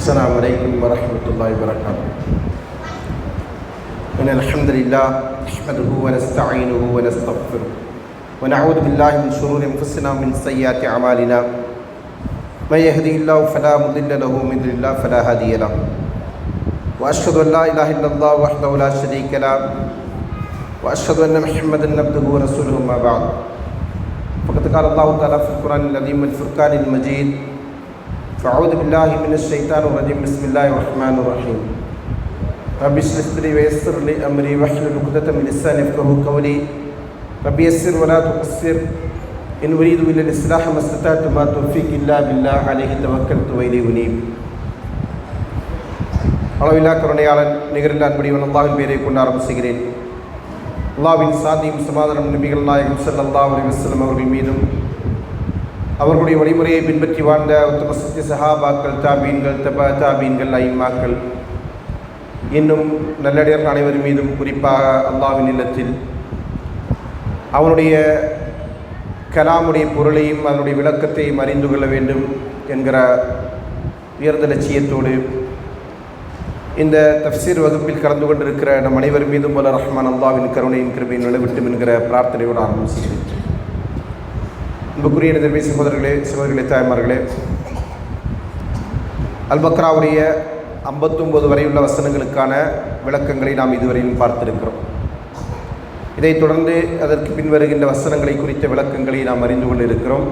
السلام عليكم ورحمة الله وبركاته. إن الحمد لله نحمده ونستعينه ونستغفره ونعوذ بالله من شرور أنفسنا ومن سيئات أعمالنا. من يهدي الله فلا مضل له ومن يضلل الله فلا هادي له. وأشهد أن لا إله إلا الله وحده لا شريك له. وأشهد أن محمدا عبده ورسوله ما بعد. فقد قال الله تعالى في القرآن العظيم والفرقان المجيد فأعوذ بالله من الشيطان الرجيم بسم الله الرحمن الرحيم رب اشرح لي ويسر لي أمري واحلل عقدة من لساني يفقهوا قولي رب يسر ولا تقصر إن أريد إلا الإصلاح ما استطعت ما توفيق إلا بالله عليه توكلت وإليه أنيب அளவில்லா கருணையாளன் நிகரில் அன்படிவன் அல்லாவின் பெயரை கொண்டு ஆரம்பம் செய்கிறேன் அல்லாவின் சாந்தியும் சமாதானம் நபிகள் நாயகம் சல்லல்லா அலி வஸ்லம் அவர்கள் மீதும் அவர்களுடைய வழிமுறையை பின்பற்றி வாழ்ந்த உத்தம சத்திய சஹாபாக்கள் தாபீன்கள் தபா தாபீன்கள் ஐமாக்கள் இன்னும் நல்லடையர் அனைவர் மீதும் குறிப்பாக அல்லாவின் இல்லத்தில் அவனுடைய கலாமுடைய பொருளையும் அதனுடைய விளக்கத்தையும் அறிந்து கொள்ள வேண்டும் என்கிற உயர்ந்த லட்சியத்தோடு இந்த தஃசீர் வகுப்பில் கலந்து கொண்டிருக்கிற நம் அனைவர் மீதும் உள்ள ரஹ்மான் அல்லாவின் கருணையின் கிருபையின் நிலவிட்டும் என்கிற பிரார்த்தனையோடு ஆரம்பம் செய்கிறேன் அன்புக்குரிய நிதர்மை சகோதரர்களே சகோதரிகளே தாய்மார்களே அல்பக்ராவுடைய ஐம்பத்தொம்போது வரையுள்ள வசனங்களுக்கான விளக்கங்களை நாம் இதுவரையும் பார்த்திருக்கிறோம். இதைத் தொடர்ந்து அதற்கு பின்வருகின்ற வசனங்களை குறித்த விளக்கங்களை நாம் அறிந்து கொண்டிருக்கிறோம்.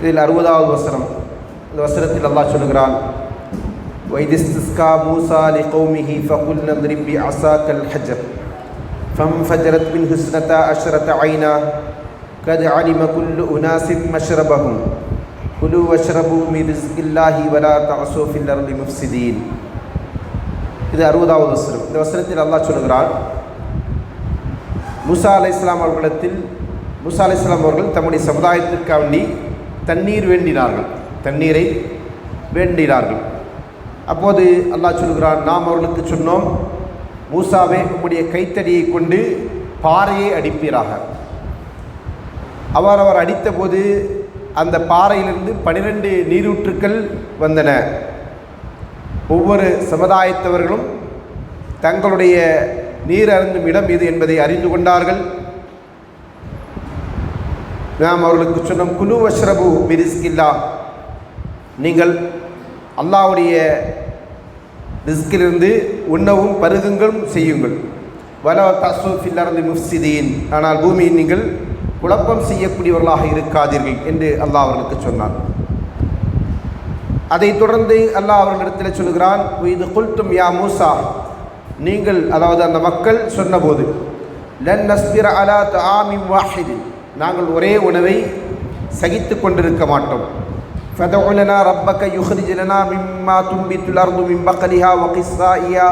இதில் அறுபதாவது வசனம். இந்த வசனத்தில் அல்லாஹ் சொல்கிறான் வைதிஸ்திஸ்கா மூசா லி கௌமிஹி ஃபகுல் நந்திரிபி அசா கல் ஹஜர். ஃபம் ஃபஜரத் பின் ஹுஸ்னதா அஷரத் ஐனா. قد علم كل أناس مشربهم كلوا واشربوا من رزق الله ولا تعصوا في الأرض مفسدين இது அறுபதாவது வசனம் இந்த வசனத்தில் அல்லாஹ் சொல்கிறான் முசா அலை இஸ்லாம் அவர்களிடத்தில் முசா அலை இஸ்லாம் அவர்கள் தம்முடைய சமுதாயத்திற்காக வேண்டி தண்ணீர் வேண்டினார்கள் தண்ணீரை வேண்டினார்கள் அப்போது அல்லாஹ் சொல்கிறான் நாம் அவர்களுக்கு சொன்னோம் மூசாவே உம்முடைய கைத்தடியை கொண்டு பாறையை அடிப்பீராக அவர் அவர் அடித்தபோது அந்த பாறையிலிருந்து பனிரெண்டு நீரூற்றுக்கள் வந்தன. ஒவ்வொரு சமுதாயத்தவர்களும் தங்களுடைய நீர் அருந்தும் இடம் எது என்பதை அறிந்து கொண்டார்கள். நாம் அவர்களுக்கு சொன்னோம் குலு வஷ்ரபு மிரிஸ்கில்லா நீங்கள் அல்லாவுடைய ரிஸ்கிலிருந்து உண்ணவும் பருகுங்களும் செய்யுங்கள். வல தசூஃபில்லருந்து முஃப்சிதீன். ஆனால் பூமியில் நீங்கள் குழப்பம் செய்யக்கூடியவர்களாக இருக்காதீர்கள் என்று அல்லாஹ் அவர்களுக்கு சொன்னான் அதைத் தொடர்ந்து அல்லாஹ் அவர்களிடத்தில் சொல்கிறான் இது குல்தும் யா மூசா நீங்கள் அதாவது அந்த மக்கள் சொன்னபோது லன் நஸ்பிர அலா ஆமிம் வாஹிது நாங்கள் ஒரே உணவை சகித்து கொண்டிருக்க மாட்டோம் فدع لنا ربك يخرج لنا مما تنبت الأرض من بقلها وقصائها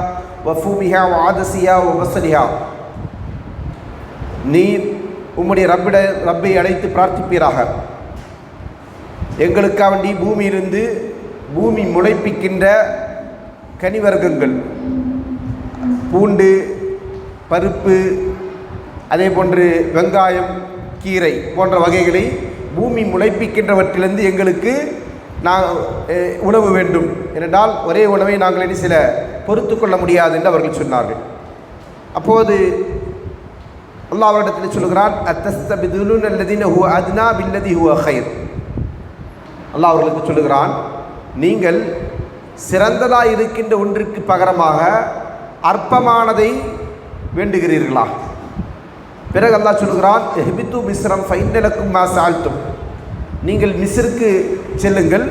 وفومها وعدسها وبصلها நீர் உம்முடைய ரப்பிட ரப்பை அழைத்து பிரார்த்திப்பீராக. எங்களுக்காக வேண்டி பூமியிலிருந்து பூமி முளைப்பிக்கின்ற கனிவர்க்கங்கள். பூண்டு பருப்பு அதே போன்று வெங்காயம் கீரை போன்ற வகைகளை பூமி முளைப்பிக்கின்றவற்றிலிருந்து எங்களுக்கு நான் உணவு வேண்டும். ஏனென்றால் ஒரே உணவை நாங்கள் இனி சில பொறுத்து கொள்ள முடியாது என்று அவர்கள் சொன்னார்கள். அப்போது அல்லாஹ் அவரிடத்தில் சொல்கிறான் அத்தஸ்தபிதுலுன் அல்லதின ஹுவ அத்னா பில்லதி ஹுவ ஹைர் அல்லாஹ் அவர்களுக்கு சொல்லுகிறான் நீங்கள் சிறந்ததாக இருக்கின்ற ஒன்றிற்கு பகரமாக அற்பமானதை வேண்டுகிறீர்களா? பிறகு அல்லாஹ் சொல்கிறான் ஹெபித்து மிஸ்ரம் ஃபைனலக்கும் மா நீங்கள் மிஸ்ருக்கு செல்லுங்கள்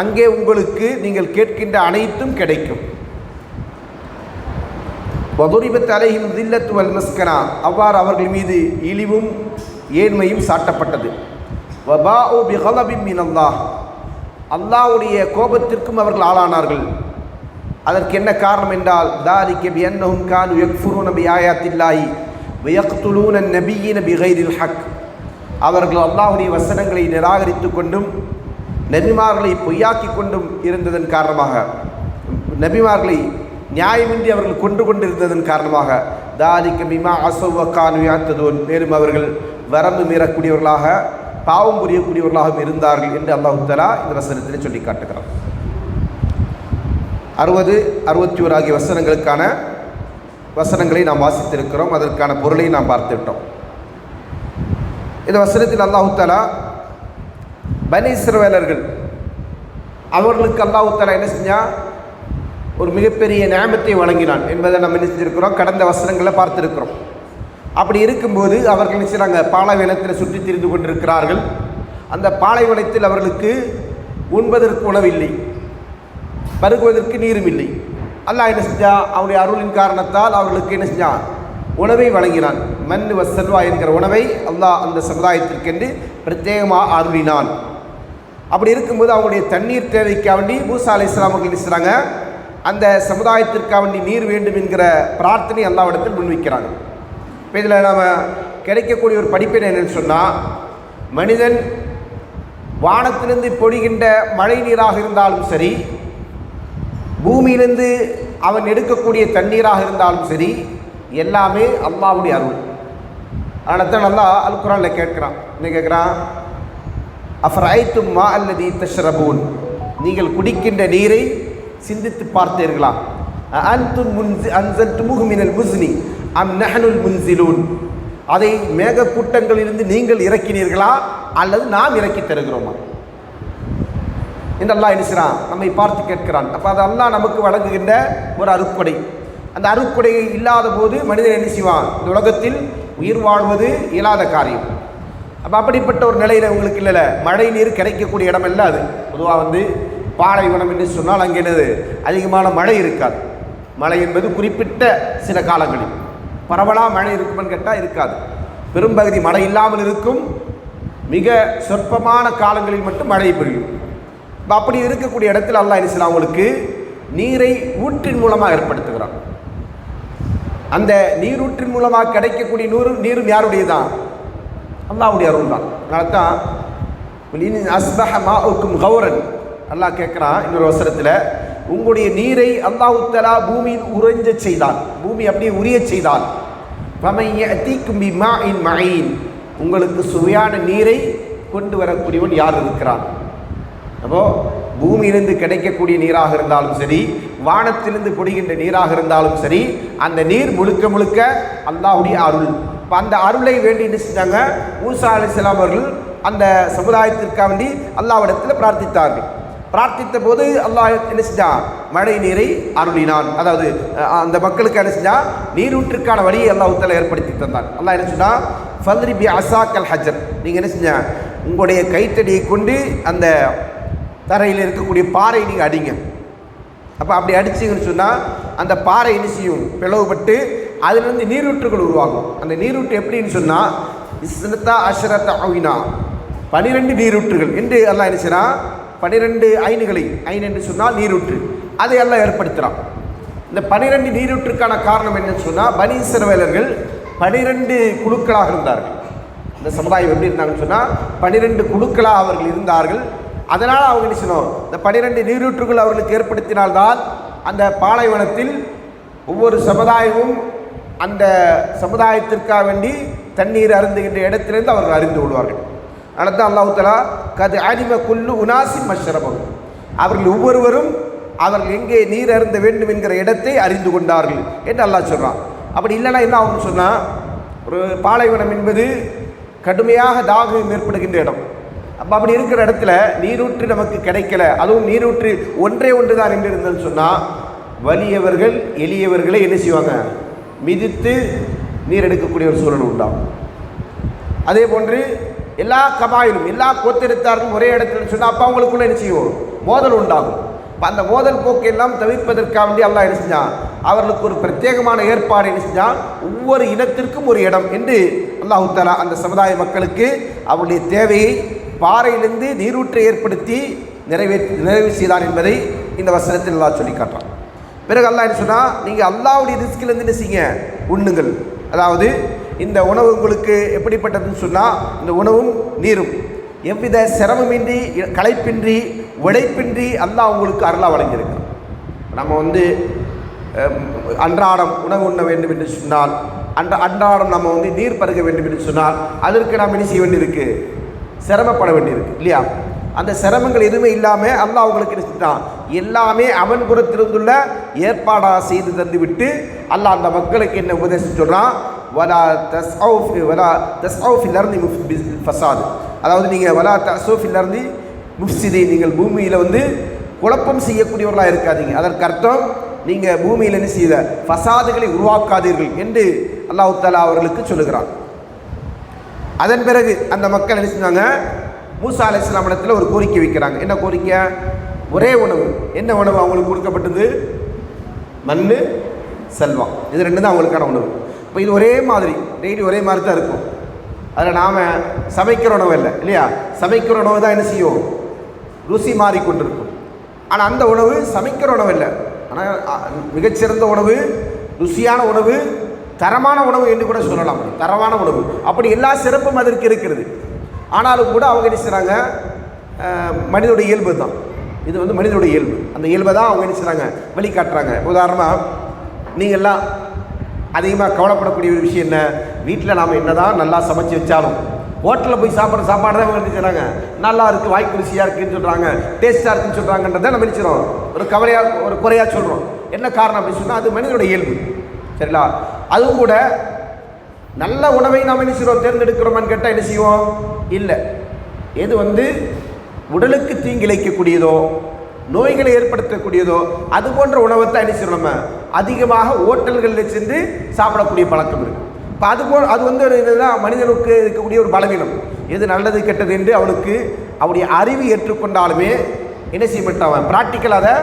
அங்கே உங்களுக்கு நீங்கள் கேட்கின்ற அனைத்தும் கிடைக்கும். வதுரிபத் அலையும் தில்லத்து வல் மஸ்கனா. அவ்வாறு அவர்கள் மீது இழிவும் ஏழ்மையும் சாட்டப்பட்டது. வபா ஓ பிஹலபின் மீன் அல்லாஹ் அல்லாவுடைய கோபத்திற்கும் அவர்கள் ஆளானார்கள். அதற்கு என்ன காரணம் என்றால் தாரி கபி அன்னஹும் கான் யக்ஃபுரு நபி ஆயாத்தில்லாஹி வயக்துலூன நபியின் பிகைரில் ஹக். அவர்கள் அல்லாஹுடைய வசனங்களை நிராகரித்து கொண்டும் நபிமார்களை பொய்யாக்கி கொண்டும் இருந்ததன் காரணமாக. நபிமார்களை நியாயமின்றி அவர்கள் கொண்டு கொண்டிருந்ததன் காரணமாக தாலிக்க மிமா அசோவக்கான் உயாத்ததோன் மேலும் அவர்கள் வரம்பு மீறக்கூடியவர்களாக பாவம் புரியக்கூடியவர்களாகவும் இருந்தார்கள் என்று அல்லாஹு தலா இந்த வசனத்தில் சொல்லி காட்டுகிறார் அறுபது அறுபத்தி ஓரு ஆகிய வசனங்களுக்கான வசனங்களை நாம் வாசித்திருக்கிறோம். அதற்கான பொருளை நாம் பார்த்துவிட்டோம். இந்த வசனத்தில் அல்லாஹு தாலா பனி அவர்களுக்கு அல்லாஹு தாலா என்ன செஞ்சால் ஒரு மிகப்பெரிய நியமத்தை வழங்கினான் என்பதை நம்ம என்ன கடந்த வசனங்களில் பார்த்துருக்கிறோம். அப்படி இருக்கும்போது அவர்கள் என்ன செய்கிறாங்க பாலைவனத்தில் சுற்றி திரிந்து கொண்டிருக்கிறார்கள். அந்த பாலைவனத்தில் அவர்களுக்கு உண்பதற்கு உணவில்லை. பருகுவதற்கு நீரும் இல்லை. அல்லாஹ் என்ன செஞ்சா? அவனுடைய அருளின் காரணத்தால் அவர்களுக்கு என்ன செஞ்சான் உணவை வழங்கினான். மண் வசல்வா என்கிற உணவை அல்லாஹ் அந்த சமுதாயத்திற்கென்று பிரத்யேகமாக அருளினான். அப்படி இருக்கும்போது அவங்களுடைய தண்ணீர் தேவைக்காக வேண்டி மூசா அலி இஸ்லாம் அவர்கள் நினைச்சாங்க அந்த சமுதாயத்திற்காக வேண்டி நீர் வேண்டும் என்கிற பிரார்த்தனை எல்லாவிடத்தில் முன்வைக்கிறாங்க. இப்போ இதில் நாம் கிடைக்கக்கூடிய ஒரு படிப்பினை என்னென்னு சொன்னால் மனிதன் வானத்திலிருந்து பொழிகின்ற மழை நீராக இருந்தாலும் சரி பூமியிலிருந்து அவன் எடுக்கக்கூடிய தண்ணீராக இருந்தாலும் சரி எல்லாமே அல்லாவுடைய அருள். ஆனால் தான் நல்லா அல் குரானில் கேட்குறான். என்ன கேட்குறான்? அஃபர் ஐத்தும் மா அல்லதி தஷ்ரபூன். நீங்கள் குடிக்கின்ற நீரை சிந்தித்து பார்த்தீர்களா? அன்தும் முன்சி அன்சல்து முகுமினல் முஸ்னி. அம் நஹனுல் முன்சிலூன். அதை மேகக்கூட்டங்களிலிருந்து நீங்கள் இறக்கினீர்களா? அல்லது நாம் இறக்கி தருகிறோமா? என்று அல்லாஹ் என்ன நம்மை பார்த்து கேட்கிறான். அப்போ அது அல்லாஹ் நமக்கு வழங்குகின்ற ஒரு அறுப்படை. அந்த அருட்கொடை இல்லாத போது மனிதன் என்ன செய்வான்? இந்த உலகத்தில் உயிர் வாழ்வது இயலாத காரியம். அப்போ அப்படிப்பட்ட ஒரு நிலையில் உங்களுக்கு இல்லைல்ல மழை நீர் கிடைக்கக்கூடிய இடம் இல்லை அது. பொதுவாக வந்து பாலைவனம் என்று சொன்னால் அங்கே என்னது? அதிகமான மழை இருக்காது. மழை என்பது குறிப்பிட்ட சில காலங்களில். பரவலாக மழை இருக்குமென்னு கேட்டால் இருக்காது. பெரும்பகுதி மழை இல்லாமல் இருக்கும். மிக சொற்பமான காலங்களில் மட்டும் மழை பெய்யும். இப்போ அப்படி இருக்கக்கூடிய இடத்துல அல்லாஹ் என்ன அவங்களுக்கு? நீரை ஊற்றின் மூலமாக ஏற்படுத்துகிறான். அந்த நீரூற்றின் மூலமாக கிடைக்கக்கூடிய நூறு நீரும் யாருடையதான்? அல்லாவுடைய அருள் தான் அதனால தான் அஸ்பஹ மாவுக்கும் கௌரன் அல்லாஹ் கேட்குறான் இன்னொரு அவசரத்தில் உங்களுடைய நீரை அல்லாஹுத்தலா பூமியில் உறைஞ்ச செய்தால் பூமி அப்படியே உரிய செய்தால் மா இன் உங்களுக்கு சுவையான நீரை கொண்டு வரக்கூடியவன் யார் இருக்கிறான்? அப்போ பூமியிலிருந்து கிடைக்கக்கூடிய நீராக இருந்தாலும் சரி வானத்திலிருந்து பொடிகின்ற நீராக இருந்தாலும் சரி அந்த நீர் முழுக்க முழுக்க அல்லாஹுடைய அருள். இப்போ அந்த அருளை வேண்டி என்ன செஞ்சாங்க? ஊசா அலிஸ்லாம் அவர்கள் அந்த சமுதாயத்திற்காக வேண்டி அல்லாவிடத்தில் பிரார்த்தித்தார்கள். பிரார்த்தித்த போது அல்லாஹ் என்ன செஞ்சான் மழை நீரை அருளினான். அதாவது அந்த மக்களுக்கு என்ன செஞ்சான் நீரூற்றுக்கான வழியை அல்லாஹுத்தால ஏற்படுத்தி தந்தான். அல்லாஹ் என்ன சொன்னால் ஃபல்ரி பி அசாக்கல் ஹஜர். நீங்கள் என்ன செஞ்ச? உங்களுடைய கைத்தடியை கொண்டு அந்த தரையில் இருக்கக்கூடிய பாறை நீங்கள் அடிங்க. அப்போ அப்படி அடிச்சிங்கன்னு சொன்னால் அந்த பாறை என்ன செய்யும்? பிளவுபட்டு அதுலேருந்து நீரூற்றுகள் உருவாகும். அந்த நீரூற்று எப்படின்னு சொன்னால் இஸ்னத்தா அஷரத்தா அவினா. பனிரெண்டு நீரூற்றுகள். என்று எல்லாம் என்ன பனிரெண்டு ஐனுகளை ஐன் என்று சொன்னால் நீரூற்று. அதை எல்லாம் ஏற்படுத்துகிறான் இந்த பனிரெண்டு நீரூற்றுக்கான காரணம் என்னன்னு சொன்னால் பனீஸ்வரவேலர்கள் பனிரெண்டு குழுக்களாக இருந்தார்கள். இந்த சமுதாயம் எப்படி இருந்தாங்கன்னு சொன்னால் பனிரெண்டு குழுக்களாக அவர்கள் இருந்தார்கள். அதனால் அவங்க என்ன செய்யணும் இந்த பனிரெண்டு நீரூற்றுகள் அவர்களுக்கு ஏற்படுத்தினால்தான் அந்த பாலைவனத்தில் ஒவ்வொரு சமுதாயமும் அந்த சமுதாயத்திற்காக வேண்டி தண்ணீர் அருந்துகின்ற இடத்திலிருந்து அவர்கள் அறிந்து கொள்வார்கள். அதனால் தான் தலா கது அனிம குல்லு உனாசி மஷ்ரபம். அவர்கள் ஒவ்வொருவரும் அவர்கள் எங்கே நீர் அருந்த வேண்டும் என்கிற இடத்தை அறிந்து கொண்டார்கள் என்று அல்லாஹ் சொல்கிறான் அப்படி இல்லைன்னா என்ன ஆகும்னு சொன்னால் ஒரு பாலைவனம் என்பது கடுமையாக தாகம் ஏற்படுகின்ற இடம். அப்போ அப்படி இருக்கிற இடத்துல நீரூற்று நமக்கு கிடைக்கல. அதுவும் நீரூற்று ஒன்றே ஒன்று தான் என்று இருந்ததுன்னு சொன்னால் வலியவர்கள் எளியவர்களை என்ன செய்வாங்க? மிதித்து நீர் எடுக்கக்கூடிய ஒரு சூழல் உண்டாகும். அதே போன்று எல்லா கபாயிலும் எல்லா கோத்திரத்தாரும் ஒரே இடத்துல சொன்னால் அப்போ அவங்களுக்குள்ள என்ன செய்வோம் மோதல் உண்டாகும். அந்த மோதல் போக்கு எல்லாம் தவிர்ப்பதற்காக வேண்டி அல்லாஹ் என்ன செஞ்சான்? அவர்களுக்கு ஒரு பிரத்யேகமான ஏற்பாடு என்ன செஞ்சான்? ஒவ்வொரு இனத்திற்கும் ஒரு இடம் என்று அல்லாஹு தாலா அந்த சமுதாய மக்களுக்கு அவருடைய தேவையை பாறையிலிருந்து நீரூற்றை ஏற்படுத்தி நிறைவேற்றி நிறைவு செய்தான் என்பதை இந்த வசனத்தில் நல்லா சொல்லி காட்டுறான். பிறகு அல்லாஹ் என்ன சொன்னால் நீங்கள் அல்லாவுடைய ரிஸ்கிலேருந்து என்ன செய்யுங்க? உண்ணுங்கள். அதாவது இந்த உணவு உங்களுக்கு எப்படிப்பட்டதுன்னு சொன்னால் இந்த உணவும் நீரும். எவ்வித சிரமமின்றி களைப்பின்றி உழைப்பின்றி அல்லா உங்களுக்கு அருளாக வழங்கியிருக்கிறான். நம்ம வந்து அன்றாடம் உணவு உண்ண வேண்டும் என்று சொன்னால் அன்ற அன்றாடம் நம்ம வந்து நீர் பருக வேண்டும் என்று சொன்னால் அதற்கு நாம் என்ன செய்ய வேண்டியிருக்கு? சிரமப்பட வேண்டியிருக்கு இல்லையா? அந்த சிரமங்கள் எதுவுமே இல்லாமல் அல்லாஹ் அவங்களுக்கு என்ன எல்லாமே அவன் புறத்திலிருந்துள்ள ஏற்பாடாக செய்து தந்து விட்டு அல்லாஹ் அந்த மக்களுக்கு என்ன உபதேசம் சொல்கிறான் வலா தஸ்அவுஃப் வலா தஸ்அவுஃபில்லர்ந்து ஃபசாது அதாவது நீங்கள் வலா தசோஃபில்லர்ந்து முஃப்சிதி நீங்கள் பூமியில் வந்து குழப்பம் செய்யக்கூடியவர்களாக இருக்காதீங்க. அதற்கு அர்த்தம் நீங்கள் பூமியில் என்ன செய்த? ஃபசாதுகளை உருவாக்காதீர்கள் என்று அல்லாஹு தாலா அவர்களுக்கு சொல்லுகிறான். அதன் பிறகு அந்த மக்கள் என்ன செஞ்சாங்க? மூசா அலை இடத்துல ஒரு கோரிக்கை வைக்கிறாங்க. என்ன கோரிக்கை? ஒரே உணவு. என்ன உணவு அவங்களுக்கு கொடுக்கப்பட்டது? மண் செல்வம். இது ரெண்டு தான் அவங்களுக்கான உணவு. இப்போ இது ஒரே மாதிரி டெய்லி ஒரே மாதிரி தான் இருக்கும். அதில் நாம் சமைக்கிற உணவு இல்லை இல்லையா? சமைக்கிற உணவு தான் என்ன செய்யும்? ருசி மாறிக்கொண்டிருக்கும். ஆனால் அந்த உணவு சமைக்கிற உணவு இல்லை. ஆனால் மிகச்சிறந்த உணவு ருசியான உணவு தரமான உணவு என்று கூட சொல்லலாம். தரமான உணவு. அப்படி எல்லா சிறப்பும் அதற்கு இருக்கிறது. ஆனாலும் கூட அவங்க என்ன செய்கிறாங்க மனிதனுடைய இயல்பு தான். இது வந்து மனிதனுடைய இயல்பு. அந்த இயல்பை தான் அவங்க என்ன செய்கிறாங்க வெளிக்காட்டுறாங்க உதாரணமாக நீங்கள்லாம் அதிகமாக கவலைப்படக்கூடிய ஒரு விஷயம் என்ன? வீட்டில் நாம் என்ன தான் நல்லா சமைச்சு வச்சாலும் ஹோட்டலில் போய் சாப்பிட்ற சாப்பாடு தான் இவங்க என்ன செய்கிறாங்க நல்லா இருக்குது வாய்க்கு ருசியாக இருக்குன்னு சொல்கிறாங்க டேஸ்ட்டாக இருக்குன்னு சொல்கிறாங்கன்றதை நம்ம நினைச்சிடும் ஒரு கவலையாக ஒரு குறையாக சொல்கிறோம் என்ன காரணம் அப்படின்னு சொன்னால் அது மனிதனுடைய இயல்பு. சரிங்களா? அதுவும் கூட நல்ல உணவை நாம் என்ன செய்கிறோம் தேர்ந்தெடுக்கிறோமான்னு கேட்டால் என்ன செய்வோம்? இல்லை. எது வந்து உடலுக்கு தீங்கிழைக்கக்கூடியதோ நோய்களை ஏற்படுத்தக்கூடியதோ அது போன்ற உணவை தான் என்ன செய்யணும் நம்ம? அதிகமாக ஓட்டல்களில் சென்று சாப்பிடக்கூடிய பழக்கம் இருக்குது இப்போ அது போ அது வந்து ஒரு இதுதான் மனிதனுக்கு இருக்கக்கூடிய ஒரு பலவீனம். எது நல்லது கெட்டது என்று அவனுக்கு அவருடைய அறிவு ஏற்றுக்கொண்டாலுமே என்ன செய்ய மாட்டான் ப்ராக்டிக்கல் அதை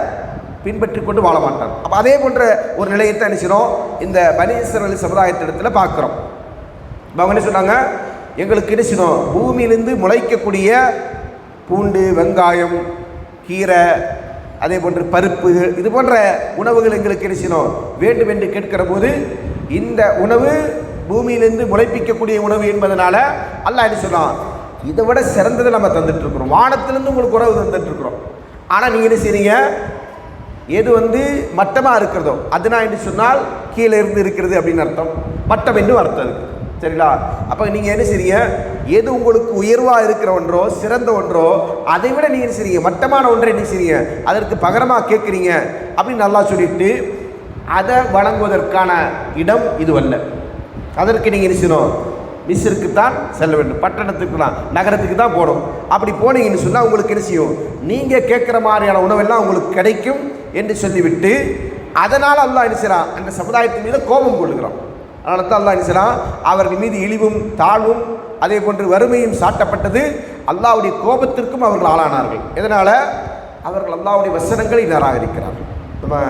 பின்பற்றி கொண்டு வாழ மாட்டான். அப்போ அதே போன்ற ஒரு நிலையத்தை தான் செய்யணும் இந்த பனீஸ்வரல் சமுதாயத்திடத்தில் பார்க்குறோம். இப்போ அவங்க என்ன சொன்னாங்க? எங்களுக்கு என்ன செய்யணும்? பூமியிலிருந்து முளைக்கக்கூடிய பூண்டு வெங்காயம் கீரை அதே போன்று பருப்பு இது போன்ற உணவுகள் எங்களுக்கு கிடைச்சினோம் வேண்டும் என்று கேட்கிற போது இந்த உணவு பூமியிலிருந்து முளைப்பிக்கக்கூடிய உணவு என்பதனால அல்லா என்ன சொன்னான்? இதை விட சிறந்ததை நம்ம தந்துட்டுருக்குறோம். வானத்திலிருந்து உங்களுக்கு உணவு தந்துட்டுருக்குறோம். ஆனால் நீங்கள் என்ன செய்றீங்க? எது வந்து மட்டமாக இருக்கிறதோ அதுனா என்று சொன்னால் கீழே இருந்து இருக்கிறது அப்படின்னு அர்த்தம். மட்டம் என்று அர்த்தம் இருக்குது சரிங்களா? அப்போ நீங்கள் என்ன செய்றீங்க? எது உங்களுக்கு உயர்வாக இருக்கிற ஒன்றோ சிறந்த ஒன்றோ அதை விட நீங்கள் என்ன செய்றீங்க? மட்டமான ஒன்றை என்ன செய்றீங்க? அதற்கு பகரமாக கேட்குறீங்க அப்படின்னு நல்லா சொல்லிட்டு அதை வழங்குவதற்கான இடம் இதுவல்ல அதற்கு நீங்கள் என்ன செய்யணும்? மிஸ்ஸிற்கு தான் செல்ல வேண்டும். பட்டணத்துக்கு தான் நகரத்துக்கு தான் போகணும். அப்படி போனீங்கன்னு சொன்னால் உங்களுக்கு என்ன செய்யும்? நீங்கள் கேட்குற மாதிரியான உணவெல்லாம் உங்களுக்கு கிடைக்கும் என்று சொல்லிவிட்டு அதனால் அல்லா என்ன செய்கிறான் அந்த சமுதாயத்தின் மீது கோபம் கொள்ளுகிறான் அதனால தான் அல்லாஹ் என்ன அவர்கள் மீது இழிவும் தாழ்வும் அதே போன்று வறுமையும் சாட்டப்பட்டது. அல்லாவுடைய கோபத்திற்கும் அவர்கள் ஆளானார்கள். இதனால் அவர்கள் அல்லாவுடைய வசனங்களை நிராகரிக்கிறார்கள் நம்ம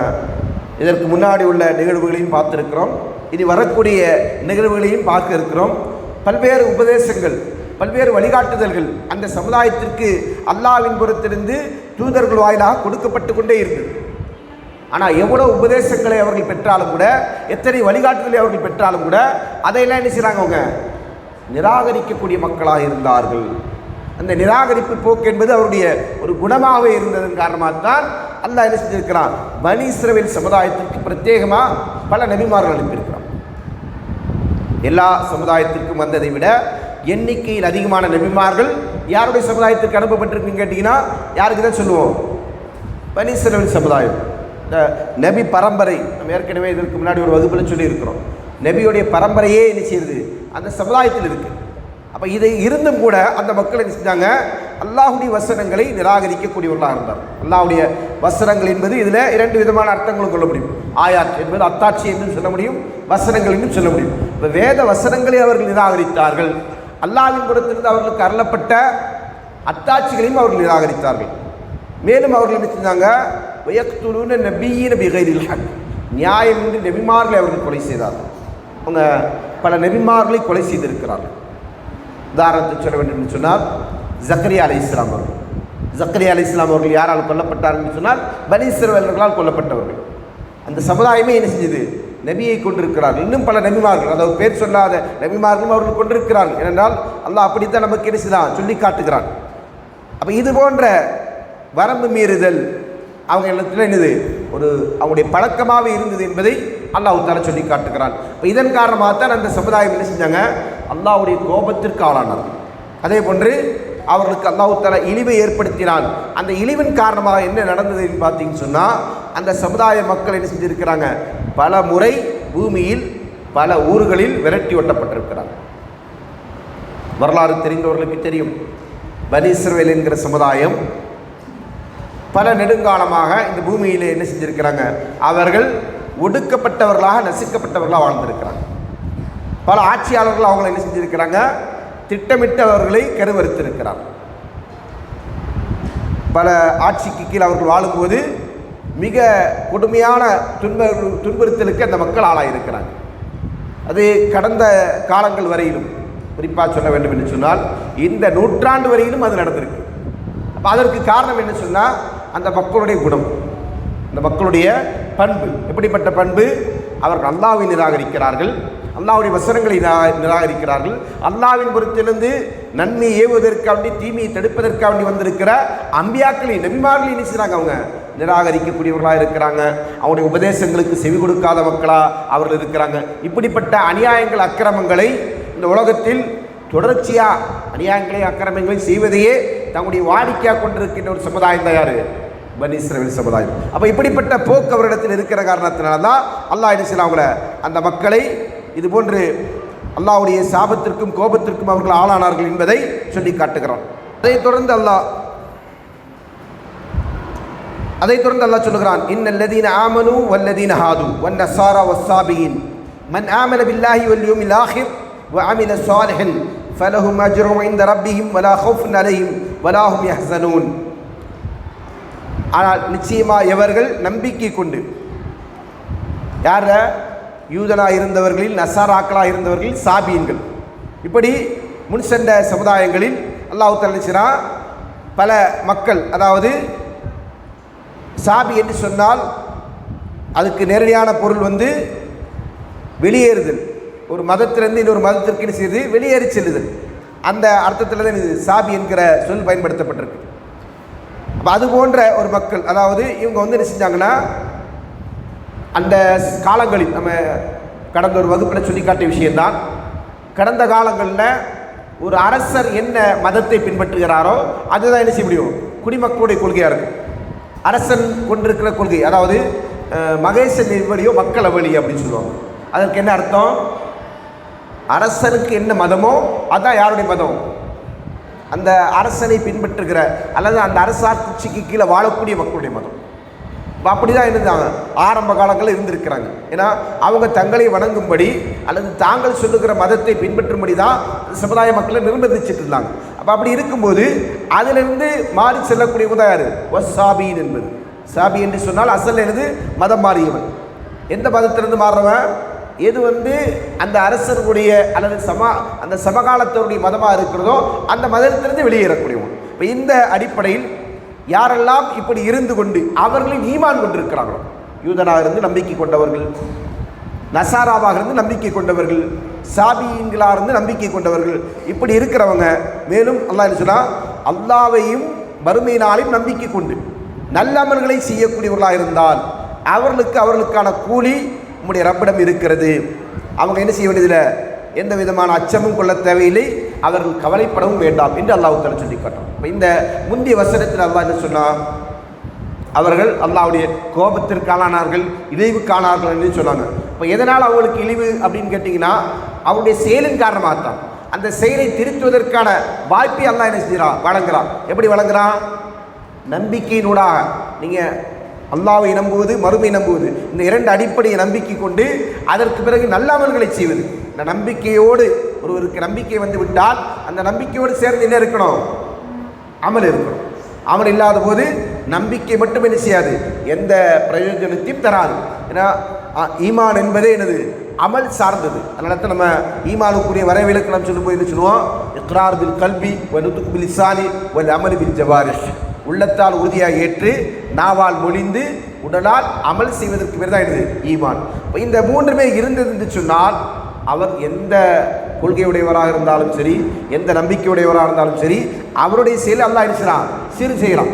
இதற்கு முன்னாடி உள்ள நிகழ்வுகளையும் பார்த்துருக்கிறோம். இனி வரக்கூடிய நிகழ்வுகளையும் பார்க்க இருக்கிறோம். பல்வேறு உபதேசங்கள் பல்வேறு வழிகாட்டுதல்கள் அந்த சமுதாயத்திற்கு அல்லாவின் புறத்திலிருந்து தூதர்கள் வாயிலாக கொடுக்கப்பட்டு கொண்டே இருக்குது ஆனால் எவ்வளோ உபதேசங்களை அவர்கள் பெற்றாலும் கூட எத்தனை வழிகாட்டுதலை அவர்கள் பெற்றாலும் கூட அதையெல்லாம் என்ன செய்கிறாங்க அவங்க? நிராகரிக்கக்கூடிய மக்களாக இருந்தார்கள். அந்த நிராகரிப்பு போக்கு என்பது அவருடைய ஒரு குணமாகவே இருந்ததன் காரணமாக தான் அல்லாஹ் என்ன செஞ்சிருக்கிறான்? பனி இஸ்ரவேல் சமுதாயத்திற்கு பிரத்யேகமாக பல நபிமார்கள் அனுப்பியிருக்கிறான். எல்லா சமுதாயத்திற்கும் வந்ததை விட எண்ணிக்கையில் அதிகமான நபிமார்கள் யாருடைய சமுதாயத்திற்கு அனுப்பப்பட்டிருக்குன்னு கேட்டிங்கன்னா யாருக்கு தான் சொல்லுவோம்? பனி இஸ்ரவேல் சமுதாயம். நபி பரம்பரை நம்ம ஏற்கனவே இதற்கு முன்னாடி ஒரு வகுப்பில் சொல்லியிருக்கிறோம். நபியுடைய பரம்பரையே என்ன செய்யுது? அந்த சமுதாயத்தில் இருக்குது அப்போ இதை இருந்தும் கூட அந்த மக்கள் என்ன செஞ்சாங்க? அல்லாஹுடைய வசனங்களை நிராகரிக்கக்கூடியவர்களாக இருந்தார் அல்லாஹுடைய வசனங்கள் என்பது இதில் இரண்டு விதமான அர்த்தங்களும் கொள்ள முடியும். ஆயாட் என்பது அத்தாட்சி என்றும் சொல்ல முடியும் வசனங்கள் என்றும் சொல்ல முடியும். இப்போ வேத வசனங்களை அவர்கள் நிராகரித்தார்கள். அல்லாஹ்வின் புறத்திலிருந்து அவர்களுக்கு அருளப்பட்ட அத்தாட்சிகளையும் அவர்கள் நிராகரித்தார்கள். மேலும் அவர்கள் என்ன செஞ்சாங்க? வயக்துலுன்னு நபியின பிகைரில் ஹக். நியாயமின்றி நபிமார்களை அவர்கள் கொலை செய்தார்கள். அவங்க பல நபிமார்களை கொலை செய்திருக்கிறார்கள். உதாரணத்தை சொல்ல வேண்டும் என்று சொன்னால் ஜக்கரியா அலை இஸ்லாம் அவர்கள். ஜக்கரியா அலை இஸ்லாம் அவர்கள் யாரால் கொல்லப்பட்டார்கள் என்று சொன்னால் பனி கொல்லப்பட்டவர்கள். அந்த சமுதாயமே என்ன செஞ்சது? நபியை கொண்டிருக்கிறார்கள் இன்னும் பல நபிமார்கள் அதாவது பேர் சொல்லாத நபிமார்களும் அவர்கள் கொண்டிருக்கிறார்கள் ஏனென்றால் அல்லாஹ் அப்படித்தான் நமக்கு என்ன செய்தான்? சொல்லி காட்டுகிறான். அப்போ இது போன்ற வரம்பு மீறுதல். அவங்க இடத்துல என்னது? ஒரு அவங்களுடைய பழக்கமாகவே இருந்தது என்பதை அல்லாஹ் தால சொல்லி காட்டுகிறான். இப்போ இதன் காரணமாக தான் அந்த சமுதாயம் என்ன செஞ்சாங்க? அல்லாஹுடைய கோபத்திற்கு ஆளானார் அதே போன்று அவர்களுக்கு அல்லாஹு இழிவை ஏற்படுத்தினான். அந்த இழிவின் காரணமாக என்ன நடந்ததுன்னு பார்த்தீங்கன்னு சொன்னால் அந்த சமுதாய மக்கள் என்ன செஞ்சுருக்கிறாங்க? பல முறை பூமியில் பல ஊர்களில் விரட்டி ஒட்டப்பட்டிருக்கிறாங்க வரலாறு தெரிந்தவர்களுக்கு தெரியும். பனீஸ்ரவேல் என்கிற சமுதாயம் பல நெடுங்காலமாக இந்த பூமியில் என்ன செஞ்சிருக்கிறாங்க? அவர்கள் ஒடுக்கப்பட்டவர்களாக நசுக்கப்பட்டவர்களாக வாழ்ந்திருக்கிறாங்க. பல ஆட்சியாளர்கள் அவங்களை என்ன செஞ்சுருக்கிறாங்க? திட்டமிட்டவர்களை கருவறுத்திருக்கிறார் பல ஆட்சிக்கு கீழ் அவர்கள் வாழும்போது மிக கொடுமையான துன்ப துன்புறுத்தலுக்கு அந்த மக்கள் ஆளாயிருக்கிறாங்க. அது கடந்த காலங்கள் வரையிலும் குறிப்பாக சொல்ல வேண்டும் என்று சொன்னால் இந்த நூற்றாண்டு வரையிலும் அது நடந்திருக்கு. அப்போ அதற்கு காரணம் என்ன சொன்னால் அந்த மக்களுடைய குணம் அந்த மக்களுடைய பண்பு. எப்படிப்பட்ட பண்பு? அவர்கள் அல்லாவை நிராகரிக்கிறார்கள். அல்லாவுடைய வசனங்களை நிரா- நிராகரிக்கிறார்கள். அல்லாவின் பொறுத்திலிருந்து நன்மை ஏவுவதற்காண்டி தீமையை தடுப்பதற்காண்டி வந்திருக்கிற அம்பியாக்களை நபிமார்களை என்ன செய்கிறாங்க அவங்க? நிராகரிக்கக்கூடியவர்களாக இருக்கிறாங்க. அவருடைய உபதேசங்களுக்கு செவி கொடுக்காத மக்களாக அவர்கள் இருக்கிறாங்க. இப்படிப்பட்ட அநியாயங்கள் அக்கிரமங்களை இந்த உலகத்தில் தொடர்ச்சியாக அநியாயங்களை அக்கிரமங்களை செய்வதையே தங்களுடைய வாடிக்கையாக கொண்டிருக்கின்ற ஒரு சமுதாயம் தான் யார்? பனீஸ்ரவில் சமுதாயம். அப்போ இப்படிப்பட்ட போக்கு அவரிடத்தில் இருக்கிற காரணத்தினால தான் அல்லாஹ் என்ன செய்யலாம் அவங்கள அந்த மக்களை இது போன்று அல்லாவுடைய சாபத்திற்கும் கோபத்திற்கும் அவர்கள் ஆளானார்கள் என்பதை சொல்லி காட்டுகிறான். அதைத் தொடர்ந்து அல்லாஹ் அதைத் தொடர்ந்து அல்லாஹ் சொல்லுகிறான் இன்னல்லதீன ஆமனு வல்லதீன ஹாது வன் அசாரா வஸ்ஸாபியின் மன் ஆமன பில்லாஹி வல் யூமில் ஆஹிர் வ அமில சாலிஹன் فلهم أجر عند ربهم ولا خوف عليهم ولا هم يحزنون ஆனால் நிச்சயமா எவர்கள் நம்பிக்கை கொண்டு யார யூதனாக இருந்தவர்களில் நசாராக்களாக இருந்தவர்கள் சாபியன்கள் இப்படி முன் சென்ற சமுதாயங்களில் அல்லாஹ் தலிச்சினா பல மக்கள் அதாவது சாபி என்று சொன்னால் அதுக்கு நேரடியான பொருள் வந்து வெளியேறுதல் ஒரு மதத்திலிருந்து இன்னொரு மதத்திற்கு செய்து வெளியேறி செல்லுதல் அந்த அர்த்தத்தில் தான் இது சாபி என்கிற சொல் பயன்படுத்தப்பட்டிருக்கு. அப்போ அது போன்ற ஒரு மக்கள் அதாவது இவங்க வந்து என்ன செஞ்சாங்கன்னா அந்த காலங்களில் நம்ம கடந்த ஒரு வகுப்பில் சொல்லி காட்டிய விஷயம்தான். கடந்த காலங்களில் ஒரு அரசர் என்ன மதத்தை பின்பற்றுகிறாரோ அதுதான் என்ன செய்ய முடியும்? குடிமக்களுடைய கொள்கையாக இருக்கும். அரசன் கொண்டிருக்கிற கொள்கை அதாவது மகேசன் எவ்வளியோ மக்கள் வழி அப்படின்னு சொல்லுவாங்க. அதற்கு என்ன அர்த்தம்? அரசனுக்கு என்ன மதமோ அதான் யாருடைய மதம்? அந்த அரசனை பின்பற்றுகிற அல்லது அந்த அரசாட்சிக்கு கீழே வாழக்கூடிய மக்களுடைய மதம். அப்படி தான் இருந்தாங்க ஆரம்ப காலங்களில் இருந்திருக்கிறாங்க. ஏன்னா அவங்க தங்களை வணங்கும்படி அல்லது தாங்கள் சொல்லுகிற மதத்தை பின்பற்றும்படி தான் சமுதாய மக்களை நிர்பந்திச்சுட்டு இருந்தாங்க. அப்போ அப்படி இருக்கும்போது அதிலிருந்து மாறி செல்லக்கூடியவங்க தான் யாரு? ஒஸ் சாபியின் என்பது. சாபி என்று சொன்னால் அசல் எனது மதம் மாறியவன். எந்த மதத்திலிருந்து மாறுறவன்? எது வந்து அந்த அரசருடைய அல்லது சமா அந்த சமகாலத்தவருடைய மதமாக இருக்கிறதோ அந்த மதத்திலிருந்து வெளியேறக்கூடியவன். இப்போ இந்த அடிப்படையில் யாரெல்லாம் இப்படி இருந்து கொண்டு அவர்களின் ஈமான் கொண்டிருக்கிறார்களோ யூதனாக இருந்து நம்பிக்கை கொண்டவர்கள் நசாராவாக இருந்து நம்பிக்கை கொண்டவர்கள் சாபியங்களாக இருந்து நம்பிக்கை கொண்டவர்கள் இப்படி இருக்கிறவங்க மேலும் அல்லா என்ன சொன்னால் அல்லாவையும் வறுமையினாலையும் நம்பிக்கை கொண்டு நல்ல அமல்களை செய்யக்கூடியவர்களாக இருந்தால் அவர்களுக்கு அவர்களுக்கான கூலி உம்முடைய ரப்பிடம் இருக்கிறது. அவங்க என்ன செய்ய வேண்டியதில்லை? எந்த விதமான அச்சமும் கொள்ள தேவையில்லை. அவர்கள் கவலைப்படவும் வேண்டாம் என்று அல்லாஹ் தலை சொல்லி காட்டுறோம் இப்போ இந்த முந்தைய வசனத்தில் அல்லாஹ் என்ன சொன்னான் அவர்கள் அல்லாவுடைய கோபத்திற்கானார்கள் இழிவுக்கானார்கள் என்று சொன்னாங்க. இப்போ எதனால் அவங்களுக்கு இழிவு அப்படின்னு கேட்டிங்கன்னா அவருடைய செயலின் காரணமாக தான் அந்த செயலை திருத்துவதற்கான வாய்ப்பை அல்லாஹ் என்ன செய்கிறான் வழங்குறான். எப்படி வழங்குறான்? நம்பிக்கையினூடாக. நீங்கள் அல்லாவை நம்புவது மறுமை நம்புவது. இந்த இரண்டு அடிப்படையை நம்பிக்கை கொண்டு அதற்கு பிறகு நல்ல அமல்களை செய்வது. இந்த நம்பிக்கையோடு ஒருவருக்கு நம்பிக்கை வந்து விட்டால் அந்த நம்பிக்கையோடு சேர்ந்து என்ன இருக்கணும்? அமல் இருக்கணும். அமல் இல்லாத போது நம்பிக்கை மட்டும் என்ன செய்யாது? எந்த பிரயோஜனத்தையும் தராது. ஏன்னா ஈமான் என்பதே எனது அமல் சார்ந்தது. அதனால நம்ம ஈமானுக்குரிய வரைவிலக்கணம் சொல்லும்போது என்ன சொல்லுவோம்? இக்ரார் பில் கல்வி வனுத்துக்கு பில் இசானி வல் அமல் பில் ஜவாரிஷ். உள்ளத்தால் உறுதியாக ஏற்று நாவால் மொழிந்து உடலால் அமல் செய்வதற்கு பேர் தான் என்னது ஈமான். இப்போ இந்த மூன்றுமே இருந்தது என்று சொன்னால் அவர் எந்த கொள்கையுடையவராக இருந்தாலும் சரி எந்த நம்பிக்கையுடையவராக இருந்தாலும் சரி அவருடைய செயலை அல்லா இருக்கிறான் செய்யலாம்? சீர் செய்யலாம்.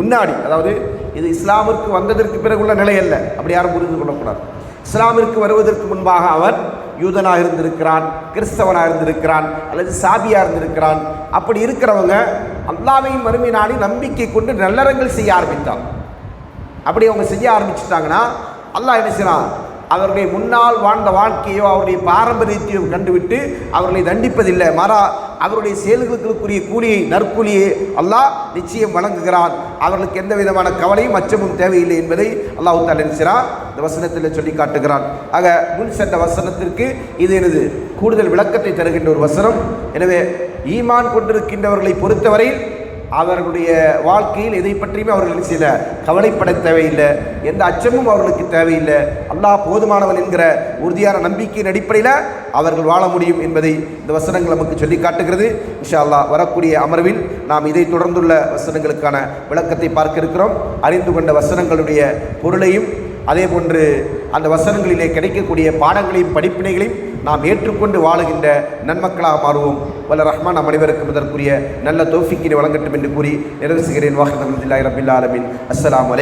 முன்னாடி அதாவது இது இஸ்லாமிற்கு வந்ததற்கு பிறகுள்ள நிலை அல்ல. அப்படி யாரும் புரிந்து கொள்ளக்கூடாது. இஸ்லாமிற்கு வருவதற்கு முன்பாக அவர் யூதனாக இருந்திருக்கிறான் கிறிஸ்தவனாக இருந்திருக்கிறான் அல்லது சாபியாக இருந்திருக்கிறான். அப்படி இருக்கிறவங்க அல்லாவையும் மறுமை நாடி நம்பிக்கை கொண்டு நல்லறங்கள் செய்ய ஆரம்பித்தார். அப்படி அவங்க செய்ய ஆரம்பிச்சிட்டாங்கன்னா அல்லாஹ் என்ன செய்யலாம் அவர்களை முன்னால் வாழ்ந்த வாழ்க்கையோ அவருடைய பாரம்பரியத்தையோ கண்டுவிட்டு அவர்களை தண்டிப்பதில்லை. மாறா அவருடைய செயல்களுக்குரிய கூலியை நற்கூலியை அல்லாஹ் நிச்சயம் வழங்குகிறான். அவர்களுக்கு எந்த விதமான கவலையும் அச்சமும் தேவையில்லை என்பதை அல்லாஹ் தால் இந்த வசனத்தில் சொல்லி காட்டுகிறான். ஆக முன் சென்ற வசனத்திற்கு இது எனது கூடுதல் விளக்கத்தை தருகின்ற ஒரு வசனம். எனவே ஈமான் கொண்டிருக்கின்றவர்களை பொறுத்தவரையில் அவர்களுடைய வாழ்க்கையில் எதை பற்றியுமே அவர்கள் சில கவலைப்பட தேவையில்லை. எந்த அச்சமும் அவர்களுக்கு தேவையில்லை. அல்லாஹ் போதுமானவன் என்கிற உறுதியான நம்பிக்கையின் அடிப்படையில் அவர்கள் வாழ முடியும் என்பதை இந்த வசனங்கள் நமக்கு சொல்லி காட்டுகிறது. இஷா அல்லாஹ் வரக்கூடிய அமர்வில் நாம் இதை தொடர்ந்துள்ள வசனங்களுக்கான விளக்கத்தை பார்க்க இருக்கிறோம். அறிந்து கொண்ட வசனங்களுடைய பொருளையும் அதே போன்று அந்த வசனங்களிலே கிடைக்கக்கூடிய பாடங்களையும் படிப்பினைகளையும் நாம் ஏற்றுக்கொண்டு வாழுகின்ற நன்மக்களாக மாறுவோம். வல்ல ரஹ்மான் நம் அனைவருக்கும் இதற்குரிய நல்ல தோஃபிக்கினை வழங்கட்டும் என்று கூறி நிறைவு செய்கிறேன். வாஹத் அஹமதுல்லாஹி ரபில் ஆலமின். அஸ்ஸலாமு